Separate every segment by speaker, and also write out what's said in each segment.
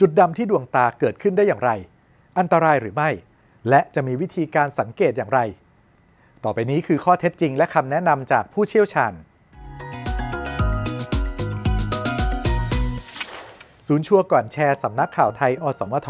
Speaker 1: จุดดำที่ดวงตาเกิดขึ้นได้อย่างไร อันตรายหรือไม่ และจะมีวิธีการสังเกตอย่างไร ต่อไปนี้คือข้อเท็จจริงและคำแนะนำจากผู้เชี่ยวชาญ ศูนย์ชัวร์ก่อนแชร์สำนักข่าวไทย อสมท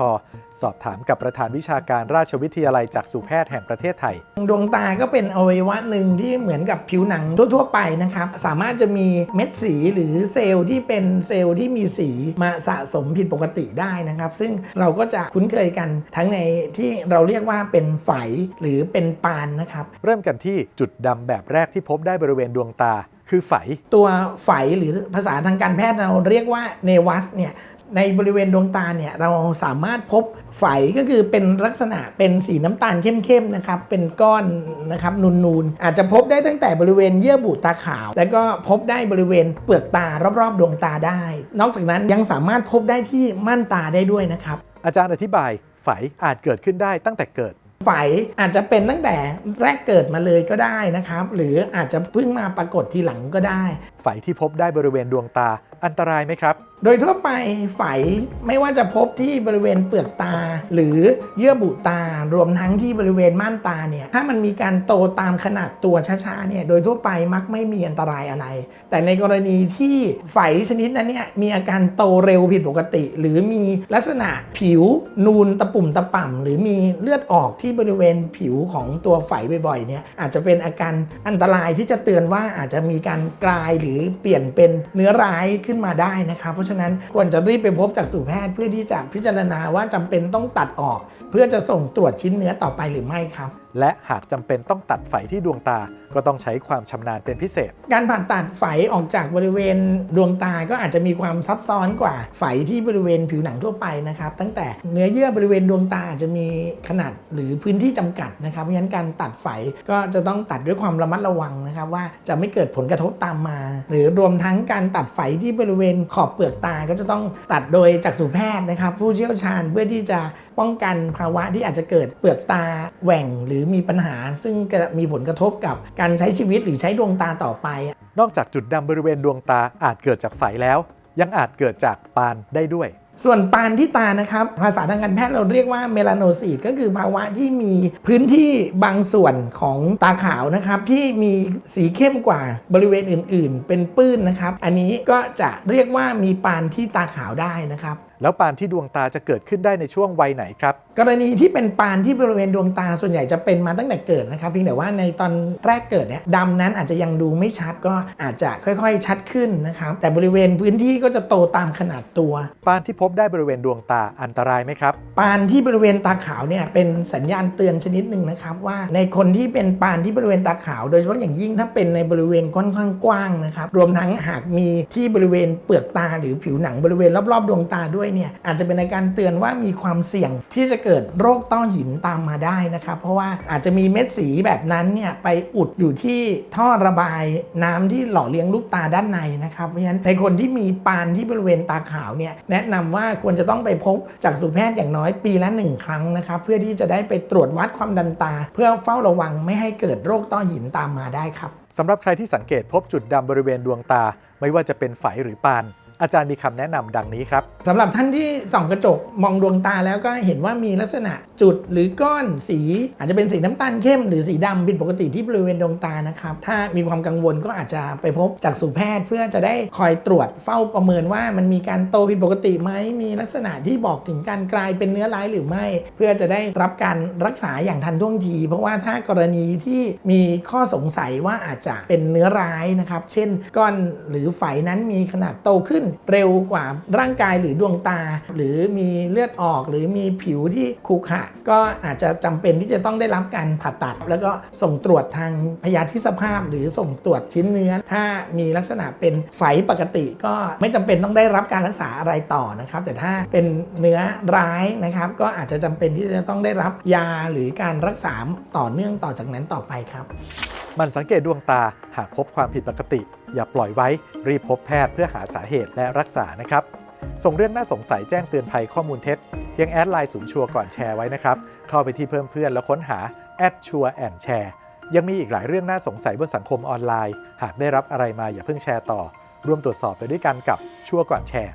Speaker 1: สอบถามกับประธานวิชาการราชวิทยาลัยจักษุแพทย์แห่งประเทศไทย
Speaker 2: ดวงตาก็เป็นอวัยวะหนึ่งที่เหมือนกับผิวหนังทั่วๆไปนะครับ สามารถจะมีเม็ดสีหรือเซลล์ที่เป็นเซลล์ที่มีสีมาสะสมผิดปกติได้นะครับ ซึ่งเราก็จะคุ้นเคยกันทั้งในที่เราเรียกว่าเป็นไฝหรือเป็นปานนะครับ
Speaker 1: เริ่มกันที่จุดดำแบบแรกที่พบได้บริเวณดวงตา คือไฝ
Speaker 2: ตัวไฝหรือภาษาทางการแพทย์เราเรียกว่าเนวัสเนี่ยในบริเวณดวงตาเนี่ยเราสามารถพบไฝก็คือเป็นลักษณะเป็นสีน้ำตาลเข้มๆนะครับเป็นก้อนนะครับนูนๆอาจจะพบได้ตั้งแต่บริเวณเยื่อบุตาขาว แล้วก็พบได้บริเวณเปลือกตารอบๆ ดวงตาได้ นอกจากนั้นยังสามารถพบได้ที่ม่านตาได้ด้วยนะครับ
Speaker 1: อาจารย์อธิบายไฝอาจเกิดขึ้นได้ตั้งแต่เกิด
Speaker 2: ไฝอาจจะเป็นตั้งแต่แรกเกิดมาเลยก็ได้นะครับ หรืออาจจะเพิ่งมาปรากฏทีหลังก็ได้
Speaker 1: ไฝที่พบได้บริเวณดวงตาอันตรายไหมครับ
Speaker 2: โดยทั่วไปไฝไม่ว่าจะพบที่บริเวณเปลือกตา หรือเยื่อบุตารวมทั้งที่บริเวณม่านตาเนี่ยถ้ามันมีการโตตามขนาดตัวช้าๆเนี่ยโดยทั่วไปมักไม่มีอันตรายอะไร แต่ในกรณีที่ไฝชนิดนั้นเนี่ยมีอาการโตเร็วผิดปกติ หรือมีลักษณะผิวนูนตะปุ่มตะป่ำหรือมีเลือดออกที่บริเวณผิวของตัวไฝบ่อยๆเนี่ยอาจจะเป็นอาการอันตรายที่จะเตือนว่าอาจจะมีการกลายหรือเปลี่ยนเป็นเนื้อร้ายขึ้นมาได้นะครับเพราะฉะนั้นควรจะรีบไปพบจากสู่แพทย์เพื่อที่จะพิจารณาว่าจำเป็นต้องตัดออก เพื่อจะส่งตรวจชิ้นเนื้อต่อไปหรือไม่ครับ
Speaker 1: และหากจำเป็นต้องตัดไฝที่ดวงตาก็ต้องใช้ความชำนาญเป็นพิเศษ
Speaker 2: การผ่าตัดไฝออกจากบริเวณดวงตาก็อาจจะมีความซับซ้อนกว่าไฝที่บริเวณผิวหนังทั่วไปนะครับ ตั้งแต่เนื้อเยื่อบริเวณดวงตาอาจจะมีขนาดหรือพื้นที่จำกัดนะครับเพราะฉะนั้นการตัดไฝก็จะต้องตัดด้วยความระมัดระวังนะครับว่าจะไม่เกิดผลกระทบตามมา หรือรวมทั้งการตัดไฝที่บริเวณขอบเปลือกตาก็จะต้องตัดโดยจักษุแพทย์นะครับ ผู้เชี่ยวชาญเพื่อที่จะป้องกันภาวะที่อาจจะเกิดเปลือกตาแหว่งหรือมีปัญหา ซึ่งจะมีผลกระทบกับการใช้ชีวิตหรือใช้ดวงตาต่อไป
Speaker 1: นอกจากจุดดำบริเวณดวงตาอาจเกิดจากไฝแล้ว ยังอาจเกิดจากปานได้ด้วย
Speaker 2: ส่วนปานที่ตานะครับ ภาษาทางการแพทย์เราเรียกว่าเมลาโนไซต์ก็คือภาวะที่มีพื้นที่บางส่วนของตาขาวนะครับที่มีสีเข้มกว่าบริเวณอื่น ๆ เป็นปื้นนะครับ อันนี้ก็จะเรียกว่ามีปานที่ตาขาวได้นะครับ
Speaker 1: แล้วปานที่ดวงตาจะเกิดขึ้นได้ในช่วงวัยไหนครับ
Speaker 2: กรณีที่เป็นปานที่บริเวณดวงตาส่วนใหญ่จะเป็นมาตั้งแต่เกิดนะครับเพียงแต่ว่าในตอนแรกเกิดเนี่ยดำนั้นอาจจะยังดูไม่ชัดก็อาจจะค่อยๆ ชัดขึ้นนะครับแต่บริเวณพื้นที่ก็จะโตตามขนาดตัว
Speaker 1: ปานที่พบได้บริเวณดวงตาอันตรายไหมครับ
Speaker 2: ปานที่บริเวณตาขาวเนี่ยเป็นสัญญาณเตือนชนิดหนึ่งนะครับว่าในคนที่เป็นปานที่บริเวณตาขาว โดยเฉพาะอย่างยิ่งถ้าเป็นในบริเวณค่อนข้างกว้างนะครับรวมทั้งหากมีที่บริเวณเปลือกตาหรือผิวหนังบริเวณรอบๆ ดวงตาด้วยเนี่ยอาจจะเป็นอาการเตือนว่ามีความเสี่ยงที่จะเกิดโรคต้อหินตามมาได้นะครับเพราะว่าอาจจะมีเม็ดสีแบบนั้นเนี่ยไปอุดอยู่ที่ท่อระบายน้ำที่หล่อเลี้ยงลูกตาด้านในนะครับเพราะฉะนั้นในคนที่มีปานที่บริเวณตาขาวเนี่ยแนะนำว่าควรจะต้องไปพบจากสูแพทย์อย่างน้อยปีละหนึ่งครั้งนะครับเพื่อที่จะได้ไปตรวจวัดความดันตา เพื่อเฝ้าระวังไม่ให้เกิดโรคต้อหินตามมาได้ครับ
Speaker 1: สำหรับใครที่สังเกตพบจุดดำบริเวณดวงตา ไม่ว่าจะเป็นไฝหรือปาน อาจารย์มีคำแนะนำดังนี้ครับ
Speaker 2: สำหรับท่านที่ส่องกระจกมองดวงตาแล้วก็เห็นว่ามีลักษณะจุดหรือก้อนสี อาจจะเป็นสีน้ำตาลเข้มหรือสีดำผิดปกติที่บริเวณดวงตานะครับ ถ้ามีความกังวลก็อาจจะไปพบจากสูแพทย์ เพื่อจะได้คอยตรวจเฝ้าประเมินว่ามันมีการโตผิดปกติไหมมีลักษณะที่บอกถึงการกลายเป็นเนื้อร้ายหรือไม่ เพื่อจะได้รับการรักษาอย่างทันท่วงที เพราะว่าถ้ากรณีที่มีข้อสงสัยว่าอาจจะเป็นเนื้อร้ายนะครับ เช่นก้อนหรือไฝนั้นมีขนาดโตขึ้นเร็วกว่าร่างกายหรือดวงตา หรือมีเลือดออกหรือมีผิวที่ขรุขระก็อาจจะจำเป็นที่จะต้องได้รับการผ่าตัด แล้วก็ส่งตรวจทางพยาธิสภาพ หรือส่งตรวจชิ้นเนื้อ ถ้ามีลักษณะเป็นไฝปกติ ก็ไม่จำเป็นต้องได้รับการรักษาอะไรต่อนะครับ แต่ถ้าเป็นเนื้อร้ายนะครับก็อาจจะจำเป็นที่จะต้องได้รับยาหรือการรักษาต่อเนื่องต่อจากนั้นต่อไปครับ
Speaker 1: มันสังเกตดวงตาหากพบความผิดปกติ อย่าปล่อยไว้ รีบพบแพทย์เพื่อหาสาเหตุและรักษานะครับ ส่งเรื่องน่าสงสัยแจ้งเตือนภัยข้อมูลเท็จเพียงแอดไลน์ศูนย์ชัวร์ก่อนแชร์ไว้นะครับ เข้าไปที่เพิ่มเพื่อนแล้วค้นหาแอดชัวร์แอนแชร์ยังมีอีกหลายเรื่องน่าสงสัยบนสังคมออนไลน์ หากได้รับอะไรมาอย่าเพิ่งแชร์ต่อ ร่วมตรวจสอบไปด้วยกันกับชัวร์ก่อนแชร์